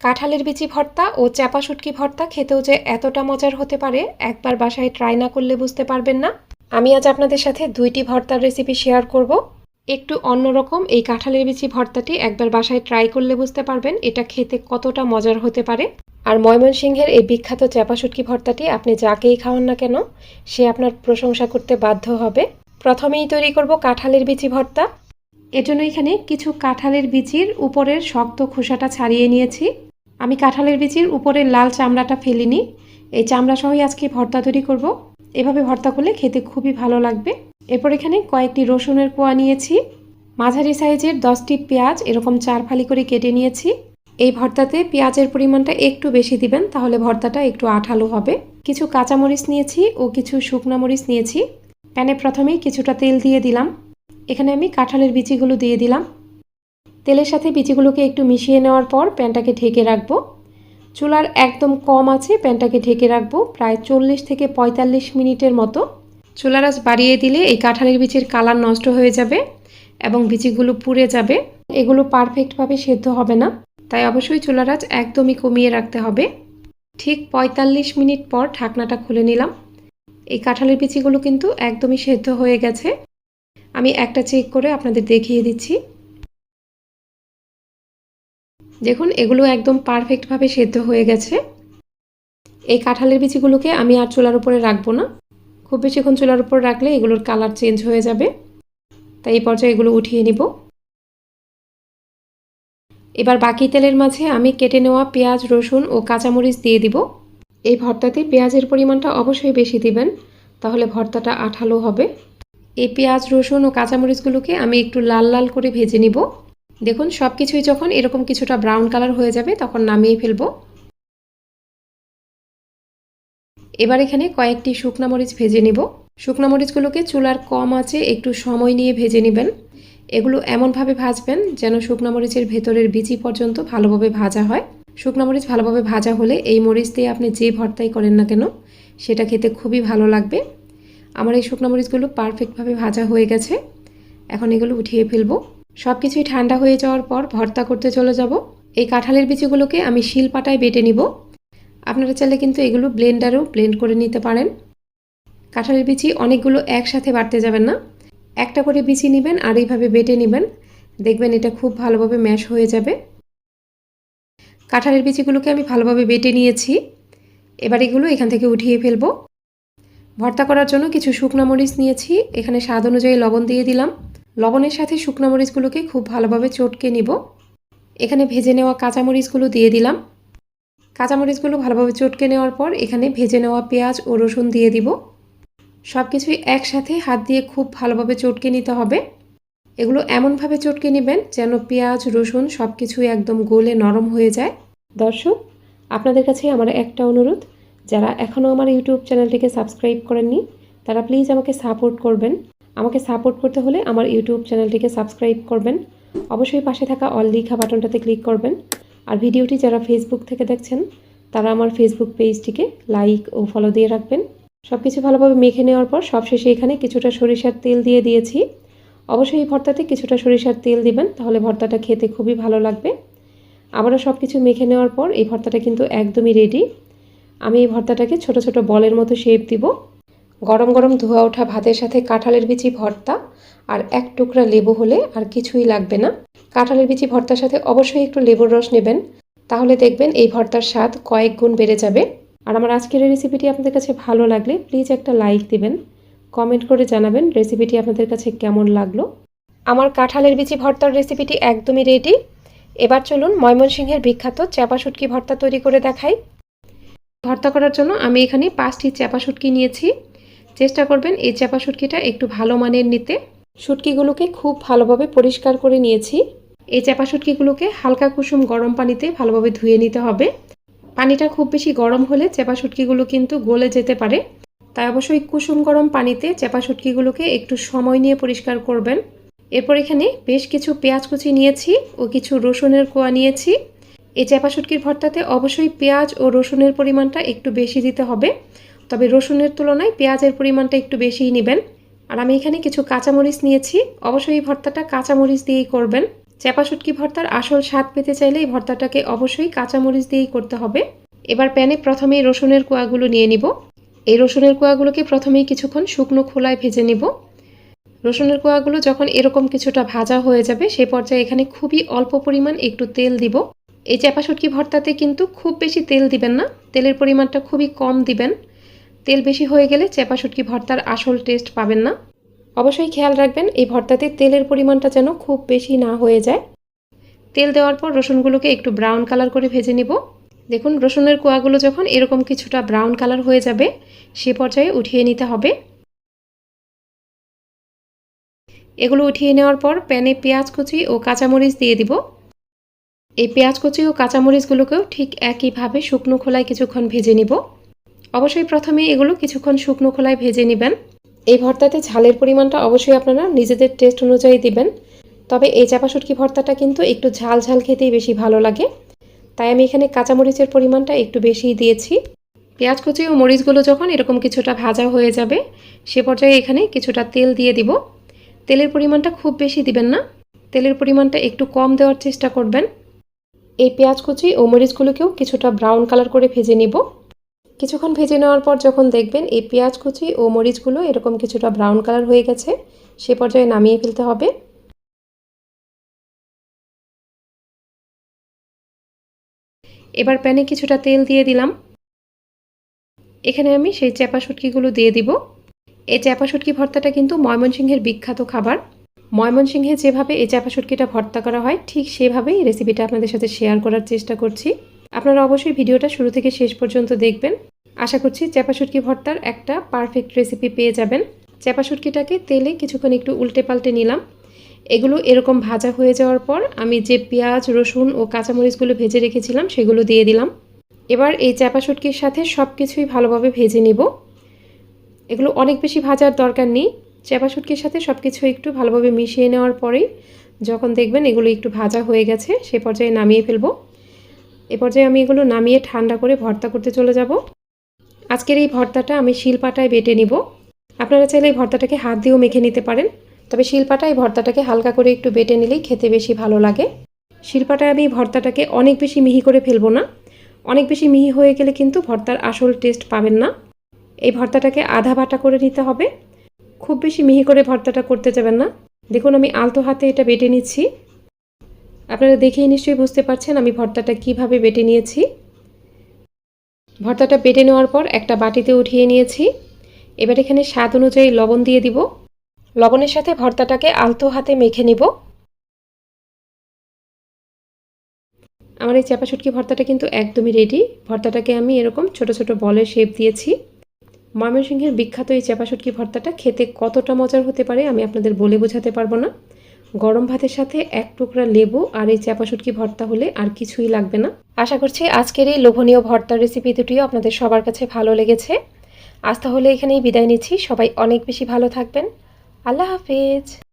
কাঁঠালের বিচি ভর্তা ও চাপা শুটকি ভর্তা খেতেও যে এতটা মজার হতে পারে, একবার বাসায় ট্রাই না করলে বুঝতে পারবেন না। আমি আজ আপনাদের সাথে দুইটি ভর্তার রেসিপি শেয়ার করব। একটু অন্যরকম এই কাঁঠালের বিচি ভর্তাটি একবার বাসায় ট্রাই করলে বুঝতে পারবেন এটা খেতে কতটা মজার হতে পারে। আর ময়মনসিংহের এই বিখ্যাত চাপা শুটকি ভর্তাটি আপনি যাকেই খাওয়ান না কেন, সে আপনার প্রশংসা করতে বাধ্য হবে। প্রথমেই তৈরি করব কাঁঠালের বিচি ভর্তা। এজন্য এখানে কিছু কাঁঠালের বিচির উপরের শক্ত খোসাটা ছাড়িয়ে নিয়েছি। আমি কাঁঠালের বিচির উপরের লাল চামড়াটা ফেলিনি। এই চামড়া সহই আজকে ভর্তা তৈরি করব। এভাবে ভর্তা করলে খেতে খুবই ভালো লাগবে। এরপর এখানে কয়েকটি রসুনের কোয়া নিয়েছি। মাঝারি সাইজের দশটি পেঁয়াজ এরকম চার ফালি করে কেটে নিয়েছি। এই ভর্তাতে পেঁয়াজের পরিমাণটা একটু বেশি দিবেন, তাহলে ভর্তাটা একটু আঠালো হবে। কিছু কাঁচামরিচ নিয়েছি ও কিছু শুকনো মরিচ নিয়েছি। প্যানে প্রথমেই কিছুটা তেল দিয়ে দিলাম। এখানে আমি কাঁঠালের বিচিগুলো দিয়ে দিলাম। তেলের সাথে বিচিগুলোকে একটু মিশিয়ে নেওয়ার পর প্যানটাকে ঢেকে রাখব। চুলার একদম কম আছে, প্যানটাকে ঢেকে রাখব প্রায় চল্লিশ থেকে পঁয়তাল্লিশ মিনিটের মতো। চুলার আঁচ বাড়িয়ে দিলে এই কাঁঠালের বিচির কালার নষ্ট হয়ে যাবে এবং বিচিগুলো পুড়ে যাবে। এগুলো পারফেক্টভাবে সেদ্ধ হবে না, তাই অবশ্যই চুলার আঁচ একদমই কমিয়ে রাখতে হবে। ঠিক পঁয়তাল্লিশ মিনিট পর ঢাকনাটা খুলে নিলাম। এই কাঁঠালের বিচিগুলো কিন্তু একদমই সেদ্ধ হয়ে গেছে। আমি একটা চেক করে আপনাদের দেখিয়ে দিচ্ছি। দেখুন, এগুলো একদম পারফেক্টভাবে সেদ্ধ হয়ে গেছে। এই কাঁঠালের বিচিগুলোকে আমি আর চুলার উপরে রাখব না। খুব বেশিক্ষণ চুলার উপর রাখলে এগুলোর কালার চেঞ্জ হয়ে যাবে। তাই এই পর্যায়ে এগুলো উঠিয়ে নিব। এবার বাকি তেলের মাঝে আমি কেটে নেওয়া পেঁয়াজ, রসুন ও কাঁচামরিচ দিয়ে দিব। এই ভর্তাতে পেঁয়াজের পরিমাণটা অবশ্যই বেশি দিবেন, তাহলে ভর্তাটা আঠালো হবে। এই পেঁয়াজ, রসুন ও কাঁচামরিচগুলোকে আমি একটু লাল লাল করে ভেজে নিব। দেখুন সব কিছুই যখন এরকম কিছুটা ব্রাউন কালার হয়ে যাবে, তখন নামিয়ে ফেলব। এবার এখানে কয়েকটি শুকনা মরিচ ভেজে নিব। শুকনা মরিচগুলোকে চুলার কম আছে একটু সময় নিয়ে ভেজে নেবেন। এগুলো এমনভাবে ভাজবেন যেন শুকনা মরিচের ভেতরের বিচি পর্যন্ত ভালোভাবে ভাজা হয়। শুকনা মরিচ ভালোভাবে ভাজা হলে এই মরিচ দিয়ে আপনি যে ভর্তাই করেন না কেন, সেটা খেতে খুবই ভালো লাগবে। আমার এই শুকনো মরিচগুলো পারফেক্টভাবে ভাজা হয়ে গেছে। এখন এগুলো উঠিয়ে ফেলব। সব কিছুই ঠান্ডা হয়ে যাওয়ার পর ভর্তা করতে চলে যাব। এই কাঁঠালের বিচিগুলোকে আমি শিল পাটায় বেটে নিব। আপনারা চাইলে কিন্তু এগুলো ব্লেন্ডারেও ব্লেন্ড করে নিতে পারেন। কাঁঠালের বিচি অনেকগুলো একসাথে বাড়তে যাবেন না। একটা করে বিচি নেবেন আর এইভাবে বেটে নেবেন। দেখবেন এটা খুব ভালোভাবে ম্যাশ হয়ে যাবে। কাঁঠালের বিচিগুলোকে আমি ভালোভাবে বেটে নিয়েছি। এবার এগুলো এখান থেকে উঠিয়ে ফেলব। ভর্তা করার জন্য কিছু শুকনো মরিচ নিয়েছি। এখানে স্বাদ অনুযায়ী লবণ দিয়ে দিলাম। লবণের সাথে শুকনো মরিচগুলোকে খুব ভালোভাবে চটকে নিব। এখানে ভেজে নেওয়া কাঁচামরিচগুলো দিয়ে দিলাম। কাঁচামরিচগুলো ভালোভাবে চটকে নেওয়ার পর এখানে ভেজে নেওয়া পেঁয়াজ ও রসুন দিয়ে দিব। সব কিছুই একসাথে হাত দিয়ে খুব ভালোভাবে চটকে নিতে হবে। এগুলো এমনভাবে চটকে নেবেন যেন পেঁয়াজ, রসুন সব কিছুই একদম গোলে নরম হয়ে যায়। দর্শক, আপনাদের কাছে আমার একটা অনুরোধ, যারা এখনও আমার ইউটিউব চ্যানেলটিকে সাবস্ক্রাইব করেননি, তারা প্লিজ আমাকে সাপোর্ট করবেন। আমাকে সাপোর্ট করতে হলে আমার ইউটিউব চ্যানেলটিকে সাবস্ক্রাইব করবেন। অবশ্যই পাশে থাকা অল লিখা বাটনটাতে ক্লিক করবেন। আর ভিডিওটি যারা ফেসবুক থেকে দেখছেন, তারা আমার ফেসবুক পেজটিকে লাইক ও ফলো দিয়ে রাখবেন। সব কিছু ভালোভাবে মেখে নেওয়ার পর সবশেষে এখানে কিছুটা সরিষার তেল দিয়ে দিয়েছি। অবশ্যই এই ভর্তাতে কিছুটা সরিষার তেল দিবেন, তাহলে ভর্তাটা খেতে খুবই ভালো লাগবে। আবারও সব কিছু মেখে নেওয়ার পর এই ভর্তাটা কিন্তু একদমই রেডি আমি এই ভর্তাটাকে ছোট ছোট বলের মতো শেপ দিব। গরম গরম ধোয়া ওঠা ভাতের সাথে কাঁঠালের বিচি ভর্তা আর এক টুকরা লেবু হলে আর কিছুই লাগবে না। কাঁঠালের বিচি ভর্তার সাথে অবশ্যই একটু লেবুর রস নেবেন। তাহলে দেখবেন এই ভর্তার স্বাদ কয়েক গুণ বেড়ে যাবে। আর আমার আজকের এই রেসিপিটি আপনাদের কাছে ভালো লাগলে প্লিজ একটা লাইক দিবেন। কমেন্ট করে জানাবেন রেসিপিটি আপনাদের কাছে কেমন লাগল। আমার কাঁঠালের বিচি ভর্তার রেসিপিটি একদমই রেডি এবার চলুন ময়মনসিংহের বিখ্যাত চাপা শুটকি ভর্তা তৈরি করে দেখাই। ভর্তা করার জন্য আমি এখানে পাঁচটি চাপা শুটকি নিয়েছি। চেষ্টা করবেন এই চাপা শুটকিটা একটু ভালো মানের নিতে। শুটকিগুলোকে খুব ভালোভাবে পরিষ্কার করে নিয়েছি। এই চাপা শুটকিগুলোকে হালকা কুসুম গরম পানিতে ভালোভাবে ধুয়ে নিতে হবে। পানিটা খুব বেশি গরম হলে চেপা শুটকিগুলো কিন্তু গলে যেতে পারে। তাই অবশ্যই কুসুম গরম পানিতে চেপা শুটকিগুলোকে একটু সময় নিয়ে পরিষ্কার করবেন। এরপর এখানে বেশ কিছু পেঁয়াজ কুচি নিয়েছি ও কিছু রসুনের কোয়া নিয়েছি। এই চেপা শুটকির ভর্তাতে অবশ্যই পেঁয়াজ ও রসুনের পরিমাণটা একটু বেশি দিতে হবে। তবে রসুনের তুলনায় পেঁয়াজের পরিমাণটা একটু বেশিই নেবেন। আর আমি এখানে কিছু কাঁচামরিচ নিয়েছি। অবশ্যই এই ভর্তাটা কাঁচামরিচ দিয়েই করবেন। চ্যাপা শুটকি ভর্তার আসল স্বাদ পেতে চাইলে এই ভর্তাটাকে অবশ্যই কাঁচামরিচ দিয়েই করতে হবে। এবার প্যানে প্রথমেই রসুনের কোয়াগুলো নিয়ে নিব। এই রসুনের কোয়াগুলোকে প্রথমেই কিছুক্ষণ শুকনো খোলায় ভেজে নিব। রসুনের কোয়াগুলো যখন এরকম কিছুটা ভাজা হয়ে যাবে সেই পর্যায়ে এখানে খুবই অল্প পরিমাণ একটু তেল দিব। এই চ্যাপা শুটকি ভর্তাতে কিন্তু খুব বেশি তেল দিবেন না। তেলের পরিমাণটা খুবই কম দিবেন। তেল বেশি হয়ে গেলে চ্যাপা শুটকি ভর্তার আসল টেস্ট পাবেন না। অবশ্যই খেয়াল রাখবেন, এই ভর্তাতে তেলের পরিমাণটা যেন খুব বেশি না হয়ে যায়। তেল দেওয়ার পর রসুনগুলোকে একটু ব্রাউন কালার করে ভেজে নিব। দেখুন, রসুনের কোয়াগুলো যখন এরকম কিছুটা ব্রাউন কালার হয়ে যাবে, সে পর্যায়ে উঠিয়ে নিতে হবে। এগুলো উঠিয়ে নেওয়ার পর প্যানে পেঁয়াজ কুচি ও কাঁচামরিচ দিয়ে দিব। এই পেঁয়াজ কুচি ও কাঁচামরিচগুলোকেও ঠিক একইভাবে শুকনো খোলায় কিছুক্ষণ ভেজে নিব। অবশ্যই প্রথমে এগুলো কিছুক্ষণ শুকনো খোলায় ভেজে নেবেন। এই ভর্তাতে ঝালের পরিমাণটা অবশ্যই আপনারা নিজেদের টেস্ট অনুযায়ী দিবেন। তবে এই চাপা শুটকি ভর্তাটা কিন্তু একটু ঝাল ঝাল খেতেই বেশি ভালো লাগে। তাই আমি এখানে কাঁচামরিচের পরিমাণটা একটু বেশিই দিয়েছি। পেঁয়াজ কুচি ও মরিচগুলো যখন এরকম কিছুটা ভাজা হয়ে যাবে, সে পর্যায়ে এখানে কিছুটা তেল দিয়ে দিব। তেলের পরিমাণটা খুব বেশি দিবেন না। তেলের পরিমাণটা একটু কম দেওয়ার চেষ্টা করবেন। এই পেঁয়াজ কুচি ও মরিচগুলোকেও কিছুটা ব্রাউন কালার করে ভেজে নিব। কিছুক্ষণ ভেজে নেওয়ার পর যখন দেখবেন এই পেঁয়াজ কুচি ও মরিচগুলো এরকম কিছুটা ব্রাউন কালার হয়ে গেছে, সে পর্যায়ে নামিয়ে ফেলতে হবে। এবার প্যানে কিছুটা তেল দিয়ে দিলাম। এখানে আমি সেই চ্যাপা শুটকিগুলো দিয়ে দিব। এই চ্যাপা শুটকি ভর্তাটা কিন্তু ময়মনসিংহের বিখ্যাত খাবার। ময়মনসিংহে যেভাবে এই চাপা শুটকিটা ভর্তা করা হয়, ঠিক সেভাবেই রেসিপিটা আপনাদের সাথে শেয়ার করার চেষ্টা করছি। আপনারা অবশ্যই ভিডিওটা শুরু থেকে শেষ পর্যন্ত দেখবেন। আশা করছি চাপা শুটকি ভর্তার একটা পারফেক্ট রেসিপি পেয়ে যাবেন। চাপা শুটকিটাকে তেলে কিছুক্ষণ একটু উল্টে পাল্টে নিলাম। এগুলো এরকম ভাজা হয়ে যাওয়ার পর আমি যে পেঁয়াজ, রসুন ও কাঁচামরিচগুলো ভেজে রেখেছিলাম সেগুলো দিয়ে দিলাম। এবার এই চাপা শুটকির সাথে সব কিছুই ভালোভাবে ভেজে নিব। এগুলো অনেক বেশি ভাজার দরকার নেই। চাপা শুটকির সাথে সব কিছু একটু ভালোভাবে মিশিয়ে নেওয়ার পরেই যখন দেখবেন এগুলো একটু ভাজা হয়ে গেছে, সে পর্যায়ে নামিয়ে ফেলব। এ পর্যায়ে আমি এগুলো নামিয়ে ঠান্ডা করে ভর্তা করতে চলে যাব। আজকের এই ভর্তাটা আমি শিলপাটায় বেটে নিব। আপনারা চাইলে এই ভর্তাটাকে হাত দিয়েও মেখে নিতে পারেন। তবে শিলপাটায় ভর্তাটাকে হালকা করে একটু বেটে নিলেই খেতে বেশি ভালো লাগে। শিলপাটায় আমি ভর্তাটাকে অনেক বেশি মিহি করে ফেলব না। অনেক বেশি মিহি হয়ে গেলে কিন্তু ভর্তার আসল টেস্ট পাবেন না। এই ভর্তাটাকে আধা বাটা করে নিতে হবে। খুব বেশি মিহি করে ভর্তাটা করতে যাবেন না। দেখুন আমি আলতো হাতে এটা বেটে নিচ্ছি। আপনারা দেখেই নিশ্চয়ই বুঝতে পারছেন আমি ভর্তাটা কীভাবে বেটে নিয়েছি। ভর্তাটা বেটে নেওয়ার পর একটা বাটিতে উঠিয়ে নিয়েছি। এবার এখানে স্বাদ অনুযায়ী লবণ দিয়ে দিব। লবণের সাথে ভর্তাটাকে আলতো হাতে মেখে নিব। আমার এই চাপা ভর্তাটা কিন্তু একদমই রেডি ভর্তাটাকে আমি এরকম ছোট ছোট বলের শেপ দিয়েছি। ময়মনসিংহের বিখ্যাত এই চাপা ভর্তাটা খেতে কতটা মজার হতে পারে আমি আপনাদের বলে বোঝাতে পারব না। গরম ভাতের সাথে এক টুকরা লেবু আর এই চাপা শুটকি ভর্তা হলে আর কিছুই লাগবে না। আশা করছি আজকের এই লোভনীয় ভর্তার রেসিপি দুটিও আপনাদের সবার কাছে ভালো লেগেছে। আজ তাহলে এখানেই বিদায় নিচ্ছি। সবাই অনেক বেশি ভালো থাকবেন। আল্লাহ হাফেজ।